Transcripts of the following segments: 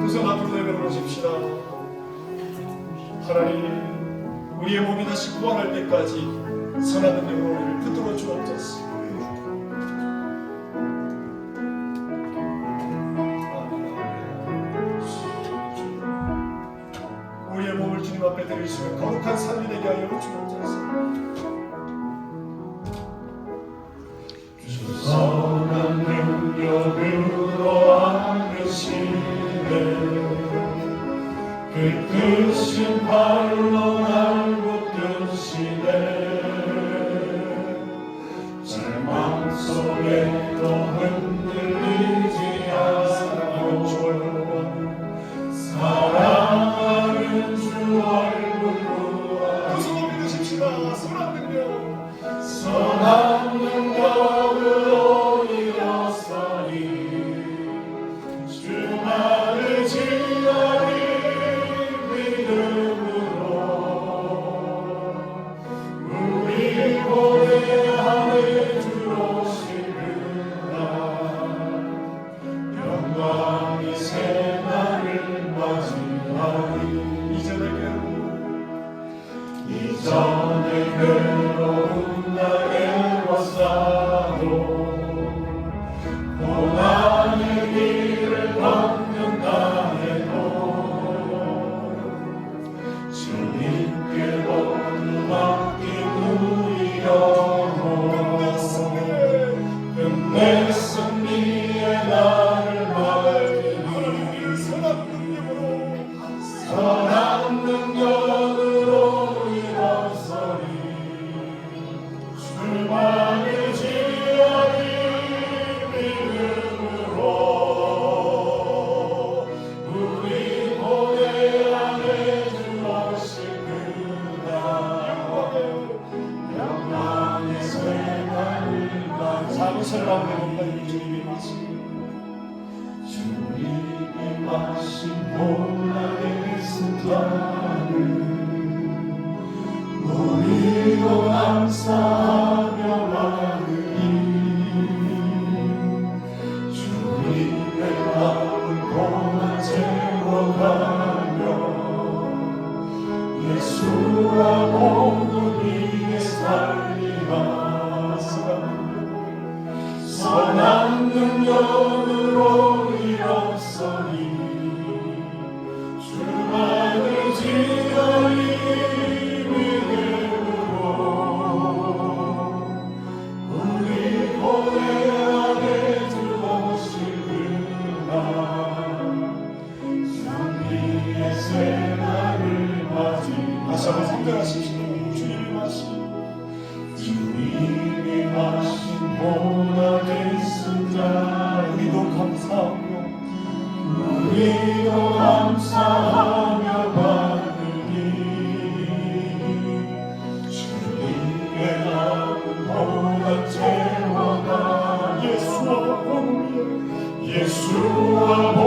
두 손 앞으로 내려놓으십시다 하나님 우리의 몸이 다시 구원할 때까지 선한 능력으로 우리를 붙들어 주옵소서 거룩한 삶이 되게 하여 주옵소서. 주 선한 능력으로 안으시. 네. 그 끝신 발로 날 붙드시네. 제 맘속에도 흔들리지 않고 사랑하는 주 얼굴로 그손 믿으십시다. 선한 능력 선한 능력으로 일어서니. Yes. 사랑의 원가인 주님이 마신 이 마신 모나의 스타를 우리도 감사하고 Oh.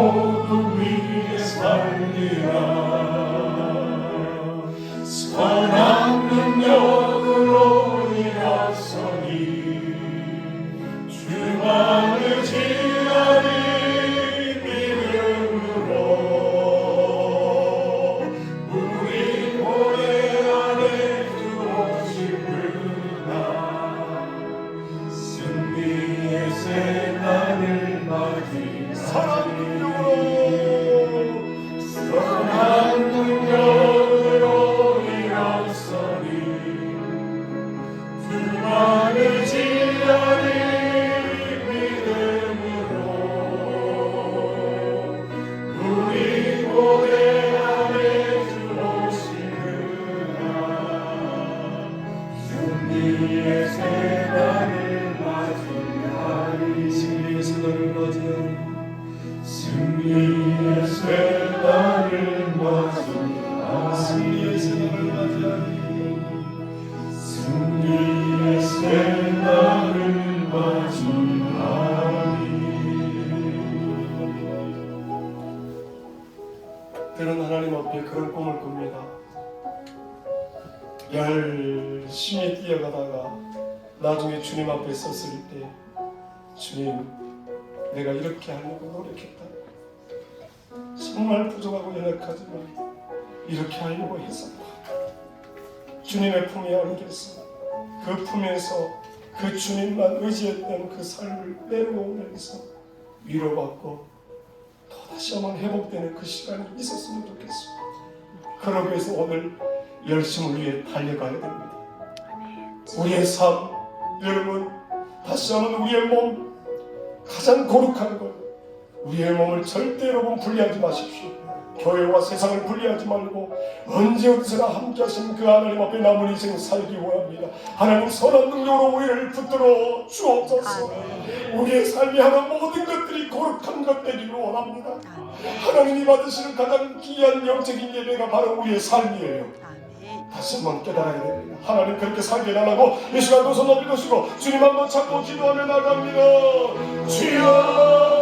뛰어가. 열심히 뛰어가다가 나중에 주님 앞에 섰을 때 주님 내가 이렇게 하려고 노력했다. 정말 부족하고 연약하지만 이렇게 하려고 했었다. 주님의 품에 안겼어 그 품에서 그 주님만 의지했던 그 삶을 내려오면서 위로받고 또다시 한번 회복되는 그 시간이 있었으면 좋겠어 그러기 위해서 오늘 열심을 위해 달려가야 됩니다. 우리의 삶, 여러분 다시 한번 우리의 몸 가장 거룩한 것 우리의 몸을 절대 여러분 분리하지 마십시오. 교회와 세상을 분리하지 말고 언제 어디서나 함께 하신 그 하나님 앞에 남은 인생 살기 원합니다. 하나님 선한 능력으로 우리를 붙들어 주옵소서. 우리의 삶이 하는 모든 것들이 거룩한 것 되기를 원합니다. 하나님이 받으시는 가장 귀한 영적인 예배가 바로 우리의 삶이에요. 다시 한번 깨달아야 됩니다. 하나님 그렇게 살게 해달라고 이 시간 도손 높이 드시고 주님 한번 찾고 기도하며 나갑니다. 주여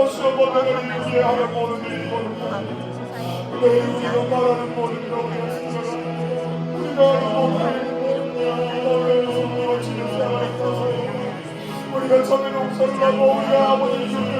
다시 한번 하나님 우리의 하는 모든 일이 거룩합니다. 내 우리가 용서를 하고 우리가 아버지 주님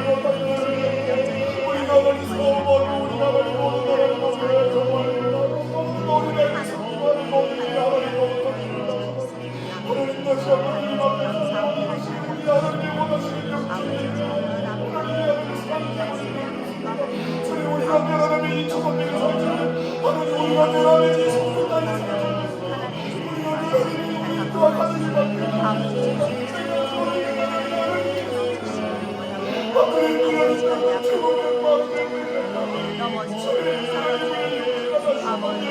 그의 기름이 저냐 넘어지 사라지고 아버지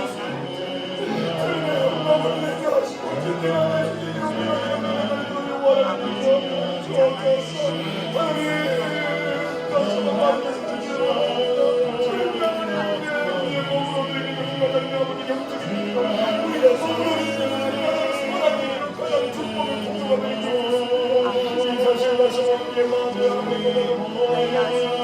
아버지 저의 신 Thank you.